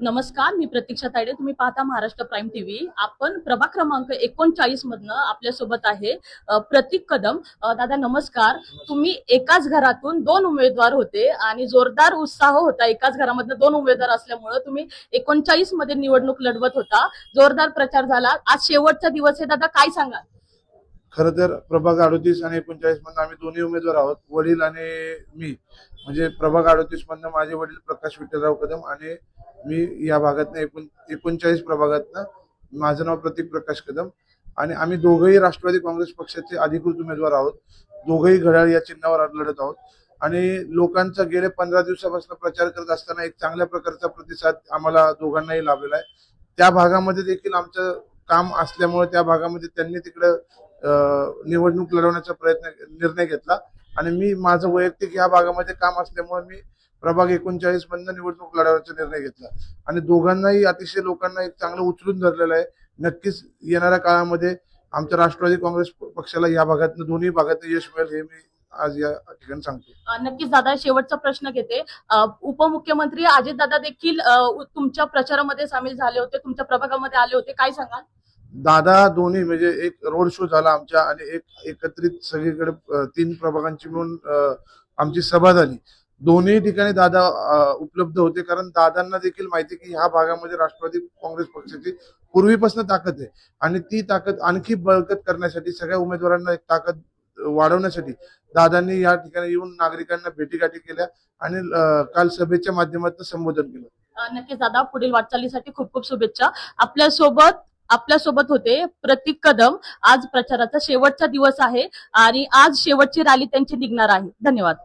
नमस्कार मी प्रतीक्षा तायडे. तुम्ही पाहता महाराष्ट्र प्राईम टीव्ही आपण प्रभाग क्रमांक एकोणचाळीस मधनं आपल्यासोबत आहे प्रतीक कदम. दादा नमस्कार. तुम्ही एकाच घरातून दोन उमेदवार होते आणि जोरदार उत्साह होता. एकाच घरामधनं दोन उमेदवार असल्यामुळं तुम्ही एकोणचाळीसमध्ये निवडणूक लढवत होता. जोरदार प्रचार झाला. आज शेवटचा दिवस आहे. दादा काय सांगाल? खर तर प्रभाग अडोतीस आणि एकोणचाळीस मधनं आम्ही दोन्ही उमेदवार आहोत वडील आणि मी. म्हणजे प्रभाग अडोतीस मधनं माझे वडील प्रकाश विठ्ठलराव कदम आणि मी या भागातनं एकूण एकोणचाळीस प्रभागातनं माझं नाव प्रतीक प्रकाश कदम. आणि आम्ही दोघंही राष्ट्रवादी काँग्रेस पक्षाचे अधिकृत उमेदवार आहोत. दोघंही घड्याळ या चिन्हावर लढत आहोत. आणि लोकांचा गेले पंधरा दिवसापासून प्रचार करत असताना एक चांगल्या प्रकारचा प्रतिसाद आम्हाला दोघांनाही लाभलेला आहे. त्या भागामध्ये देखील आमचं काम असल्यामुळे त्या भागामध्ये त्यांनी तिकडं निवडणूक लढवण्याचा प्रयत्न निर्णय घेतला. आणि मी माझं वैयक्तिक या भागामध्ये काम असल्यामुळे मी प्रभाग एकोणचाळीस मधनं निवडणूक लढवण्याचा निर्णय घेतला. आणि दोघांनाही अतिशय लोकांना एक चांगलं उचलून धरलेलं आहे. नक्कीच येणाऱ्या काळामध्ये आमच्या राष्ट्रवादी काँग्रेस पक्षाला या भागातनं दोन्ही भागातनं यश मिळेल हे मी आज या ठिकाणी सांगतो नक्कीच दादा शेवटचा प्रश्न घेते. उपमुख्यमंत्री अजित दादा देखील तुमच्या प्रचारामध्ये सामील झाले होते तुमच्या प्रभागामध्ये आले होते. काय सांगाल? दादा दोन्ही म्हणजे एक रोड शो झाला आमच्या आणि एक एकत्रित सगळीकडे तीन प्रभागांची मिळून आमची सभा झाली. दोन्ही ठिकाणी दादा उपलब्ध होते कारण दादांना देखील माहिती की ह्या भागामध्ये राष्ट्रवादी काँग्रेस पक्षाची पूर्वीपासून ताकद आहे. आणि ती ताकद आणखी बळकट करण्यासाठी सगळ्या उमेदवारांना एक ताकद वाढवण्यासाठी दादांनी या ठिकाणी येऊन नागरिकांना भेटीगाठी केल्या आणि काल सभेच्या माध्यमातून संबोधन केलं. नक्कीच दादा पुढील वाटचालीसाठी खूप खूप शुभेच्छा. आपल्यासोबत आपल्यासोबत होते प्रतीक कदम. आज प्रचाराचा शेवटचा दिवस आहे आणि आज शेवटची रॅली त्यांची निघणार आहे. धन्यवाद.